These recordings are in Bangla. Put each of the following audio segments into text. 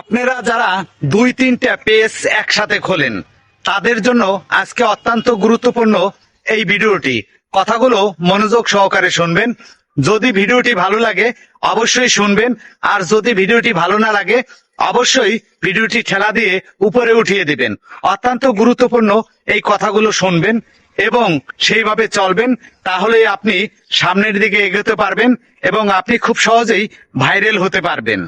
আপনারা যারা দুই তিনটা পেজ একসাথে খোলেন, তাদের জন্য আজকে অত্যন্ত গুরুত্বপূর্ণ এই ভিডিওটি। কথাগুলো মনোযোগ সহকারে শুনবেন। যদি ভিডিওটি ভালো লাগে, অবশ্যই শুনবেন। আর যদি ভিডিওটি ভালো না লাগে, অবশ্যই ভিডিওটি ঠেলা দিয়ে উপরে উঠিয়ে দিবেন। অত্যন্ত গুরুত্বপূর্ণ এই কথাগুলো শুনবেন এবং সেইভাবে চলবেন তাহলে আপনি সামনের দিকে এগোতে পারবেন এবং আপনি খুব সহজেই ভাইরাল হতে পারবেন।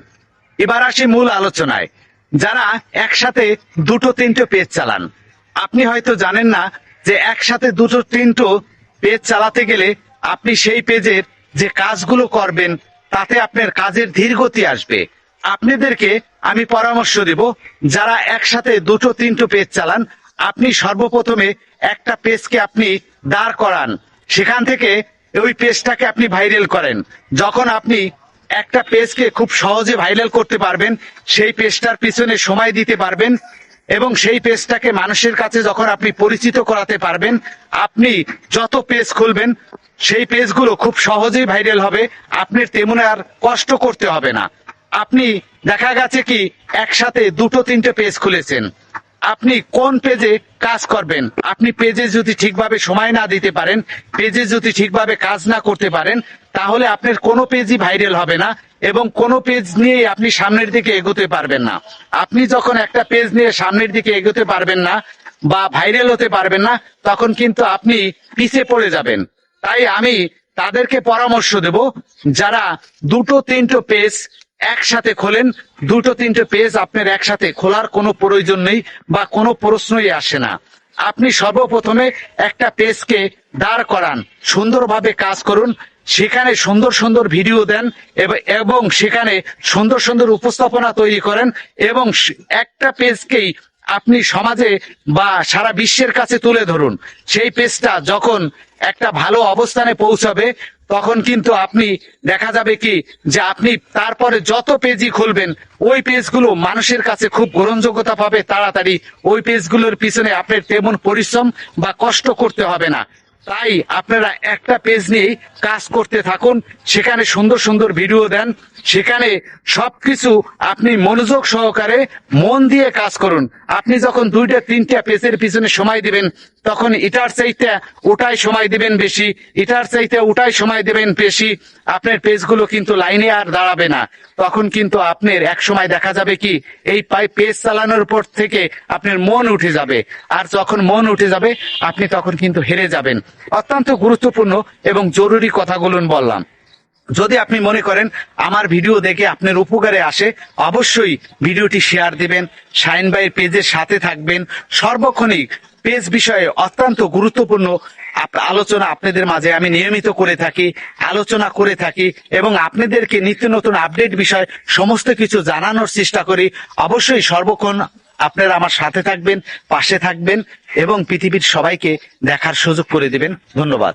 এবার আসি মূল আলোচনায়। যারা একসাথে দুটো তিনটে পেজ চালান। আপনি হয়তো জানেন না যে একসাথে দুটো তিনটো পেজ চালাতে গেলে আপনি সেই পেজের যে কাজগুলো করবেন, তাতে আপনার কাজের ধীর গতি আসবে। আপনাদেরকে আমি পরামর্শ দেব, যারা একসাথে দুটো তিনটো পেজ চালান, আপনি সর্বপ্রথমে একটা পেজকে আপনি দাঁড় করান। সেখান থেকে ওই পেজটাকে আপনি ভাইরাল করেন। যখন আপনি একটা পেজকে খুব সহজে ভাইরাল করতে পারবেন, সেই পেজটার পিছনে সময় দিতে পারবেন এবং সেই পেজটাকে মানুষের কাছে যখন আপনি পরিচিত করাতে পারবেন, আপনি যত পেজ খুলবেন, সেই পেজগুলো খুব সহজেই ভাইরাল হবে, আপনার তেমন আর কষ্ট করতে হবে না। আপনি দেখা গেছে কি, একসাথে দুটো, তিনটে পেজ খুলেছেন। আপনি কোন পেজে কাজ করবেন? আপনি পেজে যদি ঠিকভাবে সময় না দিতে পারেন, পেজে যদি ঠিকভাবে কাজ না করতে পারেন, তাহলে আপনার কোনো পেজই ভাইরাল হবে না এবং কোনো পেজ নিয়ে আপনি সামনের দিকে এগোতে পারবেন না। আপনি যখন একটা পেজ নিয়ে সামনের দিকে এগোতে পারবেন না বা ভাইরাল হতে পারবেন না, তখন কিন্তু আপনি পিছিয়ে পড়ে যাবেন। তাই আমি তাদেরকে পরামর্শ দেব, যারা দুটো তিনটো পেজ একসাথে খোলেন, দুটো, তিনটে পেজ আপনার একসাথে খোলার কোনো প্রয়োজন নেই বা কোনো প্রশ্নই আসে না। আপনি সর্বপ্রথমে একটা পেজকে দাঁড় করান, সুন্দরভাবে কাজ করুন, সেখানে সুন্দর সুন্দর ভিডিও দেন এবং সেখানে সুন্দর সুন্দর উপস্থাপনা তৈরি করেন এবং একটা পেজকেই আপনি সমাজে বা সারা বিশ্বের কাছে তুলে ধরুন। সেই পেজটা যখন একটা ভালো অবস্থানে পৌঁছাবে তখন কিন্তু আপনি, দেখা যাবে কি, যে আপনি তারপরে যত পেজই খুলবেন, ওই পেজগুলো মানুষের কাছে খুব গ্রহণযোগ্যতা পাবে তাড়াতাড়ি। ওই পেজগুলোর পিছনে আপনার তেমন পরিশ্রম বা কষ্ট করতে হবে না। তাই আপনারা একটা পেজ নিয়েই কাজ করতে থাকুন, সেখানে সুন্দর সুন্দর ভিডিও দেন, সেখানে সবকিছু আপনি মনোযোগ সহকারে মন দিয়ে কাজ করুন। আপনি যখন দুইটা, তিনটা পেজের পিছনে সময় দিবেন তখন এটার চাইতে ওটাই সময় দিবেন বেশি এটার চাইতে ওটাই সময় দেবেন বেশি, আপনার পেজগুলো কিন্তু লাইনে আর দাঁড়াবে না। তখন কিন্তু আপনার এক সময় দেখা যাবে কি, এই পেজ চালানোর পর থেকে আপনার মন উঠে যাবে। আর যখন মন উঠে যাবে, আপনি তখন কিন্তু হেরে যাবেন। অত্যন্ত গুরুত্বপূর্ণ এবং জরুরি কথাগুলো বললাম। যদি আপনি মনে করেন আমার ভিডিও দেখে আপনার উপকারে আসে, অবশ্যই ভিডিওটি শেয়ার দিবেন, শাইন ভাইয়ের পেজের সাথে থাকবেন। সর্বক্ষণিক পেজ বিষয়ে অত্যন্ত গুরুত্বপূর্ণ আলোচনা আপনাদের মাঝে আমি নিয়মিত করে থাকি, আলোচনা করে থাকি এবং আপনাদেরকে নিত্য নতুন আপডেট বিষয় সমস্ত কিছু জানানোর চেষ্টা করি। অবশ্যই সর্বক্ষণ আপনারা আমার সাথে থাকবেন, পাশে থাকবেন এবং পৃথিবীর সবাইকে দেখার সুযোগ করে দিবেন। ধন্যবাদ।